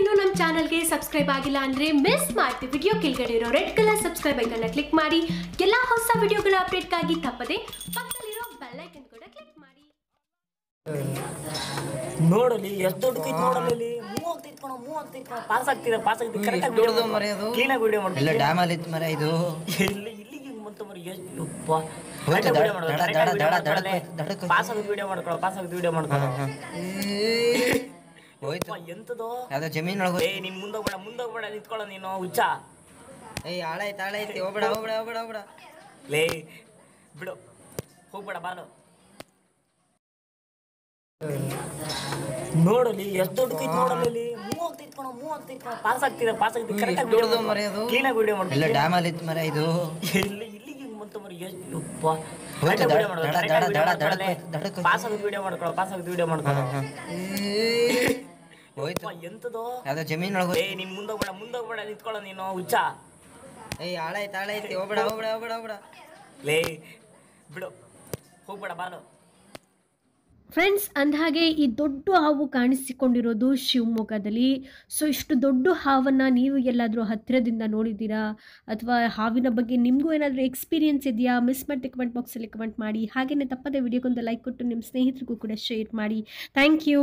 ಇನ್ನೂ ನಮ್ಮ ಚಾನಲ್ಗೆ ಸಬ್ಸ್ಕ್ರೈಬ್ ಆಗಿಲ್ಲ ಅಂದ್ರೆ ಮಿಸ್ ಮಾಡ್ತಿ ವಿಡಿಯೋ ಕೆಳಗಡೆ ಇರೋ ರೆಡ್ ಕಲರ್ ಸಬ್ಸ್ಕ್ರೈಬ್ ಐಕನ್ನ ಕ್ಲಿಕ್ ಮಾಡಿ. ಎಲ್ಲ ಹೊಸ ವಿಡಿಯೋಗಳ ಅಪ್ಡೇಟ್ಗಾಗಿ ತಪ್ಪದೆ ಪಕ್ಕದಲ್ಲಿರೋ ಬೆಲ್ ಐಕನ್ ಕೂಡ ಕ್ಲಿಕ್ ಮಾಡಿ. ನೋಡಲಿ ಎಷ್ಟು ದೊಡ್ಡಕೈತಿ ನೋಡಲಿ ಮೂ ಆಗ್ತೈತಿ ಕಣ ಮೂವ್ ಆಗ್ತೈತಿ ಕಣ. ಪಾಸ್ ಆಗ್ತಿದೆ ಪಾಸ್ ಆಗ್ತೈತಿ ಕರೆಕ್ಟ್ ಆಗಿ ದೊಡ್ಡದು ಮರೆ ಅದು. ಕ್ಲೀನಾಗಿ ವಿಡಿಯೋ ಮಾಡಿ ಎಲ್ಲ ಡ್ಯಾಮಲ್ಲಿ ಇತ್ತು ಮರ ಇದು. ಇಲ್ಲಿ ಇಲ್ಲಿಗೆ ಬಂತು ಮರಿ ಎಷ್ಟು ಪಾಸ್ ಆಗೋದು ವಿಡಿಯೋ ಮಾಡ್ಕೊಳ್ಳೋ ಪಾಸ್ ಆಗೋದು ವಿಡಿಯೋ ಮಾಡ್ಕೊಳ್ಳೋ ಹೋಯ್ತು. ಎಂತದೋ ಎಂತದೋ? ಜಮೀನ್ ಜಮೀನೊಳಗೆ ಏ ನಿಮ್ ಮುಂದೋಗ್ಬೇಡ ಮುಂದೋಗ್ಬೇಡ ನಿಂತ್ಕೊಳ್ಳೋ ನೀನು ಹುಚ್ಚ. ಏಯ್ ಆಳಾಯ್ತು ಆಳಾಯ್ತು ಹೋಗ್ಬೇಡ ಹೋಗ್ಬೇಡ ಹೋಗ್ಬೇಡ ಹೋಗ್ಬೇಡ. ಲೇ ಬಿಡು. ಹೋಗ್ಬೇಡ ಬಾನು ನೋಡಲಿ ಎಷ್ಟು ದೊಡ್ಡ ನೋಡಲಿ ಮೂವ್ ಆಗ್ತೈತಿ ಕಣ ಮೂವ್ ಆಗ್ತೈತಿ ಪಾಸ್ ಆಗ್ತಿದೆ ಪಾಸ್ ಆಗ್ತೈತಿ ಕರೆಕ್ಟಾಗಿ ದೊಡ್ಡದು ಮರೆ ಅದು. ಕ್ಲೀನಾಗಿ ವಿಡಿಯೋ ಇಲ್ಲ ಡ್ಯಾಮ್ ಅಲ್ಲಿ ಇತ್ತು ಮರೆ ಇದು. ಇಲ್ಲಿ ಇಲ್ಲಿಗೆ ಬಂತು ಮರಿ ಎಷ್ಟು ಹೋಯ್ತು, ದಡಕ್ಕೆ ಹೋಯ್ತು. ಪಾಸ್ ಆಗೋದು ವಿಡಿಯೋ ಮಾಡ್ಕೊಳ್ಳೋ ಪಾಸ್ ಆಗೋದು ವಿಡಿಯೋ ಮಾಡ್ಕೊಳ್ಳೋ ಹೋಯ್ತು. ಎಂತದೋ? ಯಾವ್ದೋ ಜಮೀನೊಳಗೆ ಏ ನಿಮ್ ಮುಂದೋಗ್ಬೇಡ ಮುಂದೋಗ್ಬೇಡ ನಿಂತ್ಕೊಳ್ಳೋ ನೀನು ಹುಚ್ಚ. ಏಯ್ ಆಳಾಯ್ತು ಆಳಾಯ್ತು ಹೋಗ್ಬೇಡ ಹೋಗ್ಬೇಡ ಹೋಗ್ಬೇಡ ಹೋಗ್ಬೇಡ. ಲೇ ಬಿಡು. ಹೋಗ್ಬೇಡ ಬಾನು ಫ್ರೆಂಡ್ಸ್ ಅಂದಹಾಗೆ ಈ ದೊಡ್ಡ ಹಾವು ಕಾಣಿಸಿಕೊಂಡಿರೋದು ಶಿವಮೊಗ್ಗದಲ್ಲಿ. ಸೊ ಇಷ್ಟು ದೊಡ್ಡ ಹಾವನ್ನು ನೀವು ಎಲ್ಲಾದರೂ ಹತ್ತಿರದಿಂದ ನೋಡಿದ್ದೀರಾ? ಅಥವಾ ಹಾವಿನ ಬಗ್ಗೆ ನಿಮಗೂ ಏನಾದರೂ ಎಕ್ಸ್ಪೀರಿಯನ್ಸ್ ಇದೆಯಾ? ಮಿಸ್ ಮಾಡಿ ಕಮೆಂಟ್ ಬಾಕ್ಸಲ್ಲಿ ಕಮೆಂಟ್ ಮಾಡಿ. ಹಾಗೆಯೇ ತಪ್ಪದೆ ವಿಡಿಯೋಗೊಂದು ಲೈಕ್ ಕೊಟ್ಟು ನಿಮ್ಮ ಸ್ನೇಹಿತರಿಗೂ ಕೂಡ ಶೇರ್ ಮಾಡಿ. Thank you